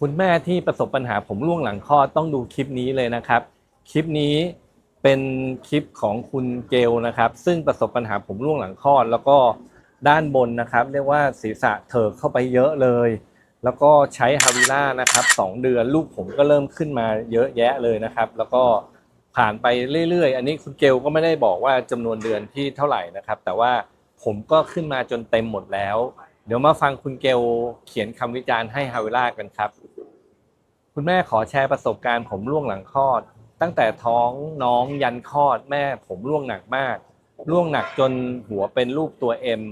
คุณแม่ที่ประสบปัญหาผมร่วงหลังคลอดต้องดูคลิปนี้เลยนะครับ คลิปนี้เป็นคลิปของคุณเกลนะครับ ซึ่งประสบปัญหาผมร่วงหลังคลอด แล้วก็ด้านบนนะครับ เรียกว่าศีรษะเถิกเข้าไปเยอะเลย แล้วก็ใช้ฮาวิล่านะครับสองเดือนลูกผมก็เริ่มขึ้นมาเยอะแยะเลยนะครับ แล้วก็ผ่านไปเรื่อยๆ อันนี้คุณเกลก็ไม่ได้บอกว่าจำนวนเดือนที่เท่าไหร่นะครับ แต่ว่าผมก็ขึ้นมาจนเต็มหมดแล้ว เดี๋ยวมาฟังคุณเกลเขียนคำวิจารณ์ให้ฮาวิล่ากันครับ คุณแม่ขอแชร์ประสบการณ์ผมร่วงหลังคลอด ตั้งแต่ท้องน้องยันคลอด แม่ผมร่วงหนักมาก ร่วงหนักจนหัวเป็นรูปตัวเอ็ม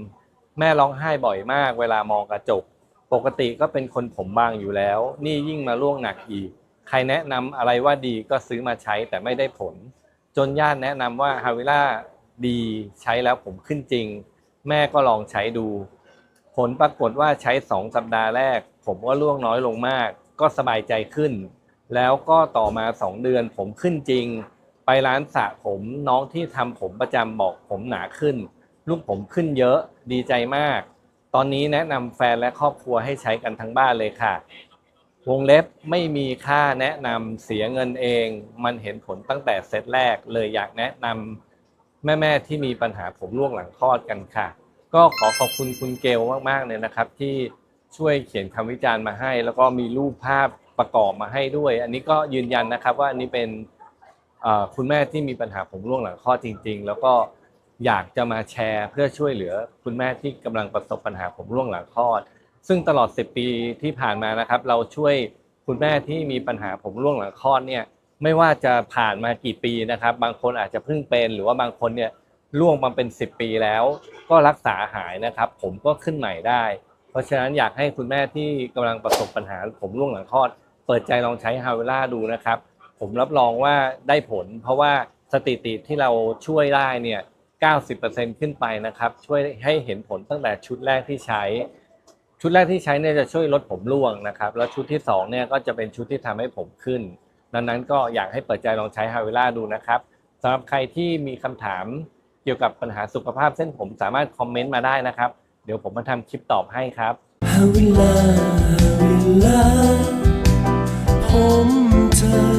แม่ร้องไห้บ่อยมาก เวลามองกระจก ปกติก็เป็นคนผมบางอยู่แล้ว นี่ยิ่งมาร่วงหนักอีก ใครแนะนำอะไรว่าดีก็ซื้อมาใช้แต่ไม่ได้ผล จนญาติแนะนำว่าฮาวิล่าดีใช้แล้วผมขึ้นจริง แม่ก็ลองใช้ดู ผลปรากฏว่าใช้สองสัปดาห์แรก ผมก็ร่วงน้อยลงมาก ก็สบายใจขึ้น แล้วก็ต่อมาสองเดือนผมขึ้นจริง ไปร้านสระผมน้องที่ทำผมประจำบอกผมหนาขึ้น ลูกผมขึ้นเยอะดีใจมาก ตอนนี้แนะนำแฟนและครอบครัวให้ใช้กันทั้งบ้านเลยค่ะ วงเล็บไม่มีค่าแนะนำเสียเงินเอง มันเห็นผลตั้งแต่เซตแรกเลยอยากแนะนำแม่ ๆ ที่มีปัญหาผมร่วงหลังคลอดกันค่ะ ก็ขอขอบคุณคุณเกลมากๆเลยนะครับ ที่ช่วยเขียนคำวิจารณ์มาให้ แล้วก็มีรูปภาพประกอบมาให้ด้วย อันนี้ก็ยืนยันนะครับว่าอันนี้เป็นคุณแม่ที่มีปัญหาผมร่วงหลังคลอจริง ๆ แล้วก็อยากจะมาแชร์เพื่อช่วยเหลือคุณแม่ที่กำลังประสบปัญหาผมร่วงหลังคลอด ซึ่งตลอด 10 ปีที่ผ่านมานะครับ เราช่วยคุณแม่ที่มีปัญหาผมร่วงหลังคลอดเนี่ยไม่ว่าจะผ่านมากี่ปีนะครับ บางคนอาจจะเพิ่งเป็น หรือว่าบางคนเนี่ย ร่วงมาเป็น 10 ปีแล้ว ก็รักษาหายนะครับ ผมก็ขึ้นใหม่ได้ เพราะฉะนั้นอยากให้คุณแม่ที่กำลังประสบปัญหา ผมร่วงหลังคลอด เปิดใจลองใช้ฮาเวล่าดูนะครับ ผมรับรองว่าได้ผล เพราะว่าสถิติที่เราช่วยได้เนี่ย 90%ขึ้นไปนะครับ ช่วยให้เห็นผลตั้งแต่ชุดแรกที่ใช้ ชุดแรกที่ใช้เนี่ยจะช่วยลดผมร่วงนะครับ แล้วชุดที่สองเนี่ยก็จะเป็นชุดที่ทำให้ผมขึ้น ดังนั้นก็อยากให้เปิดใจลองใช้ฮาเวล่าดูนะครับสำหรับใครที่มีคำถาม เกี่ยวกับปัญหาสุขภาพเส้นผมสามารถคอมเมนต์มาได้นะครับ เดี๋ยวผมมาทำคลิปตอบให้ครับฮาวิลาฮาวิลาผมเธอ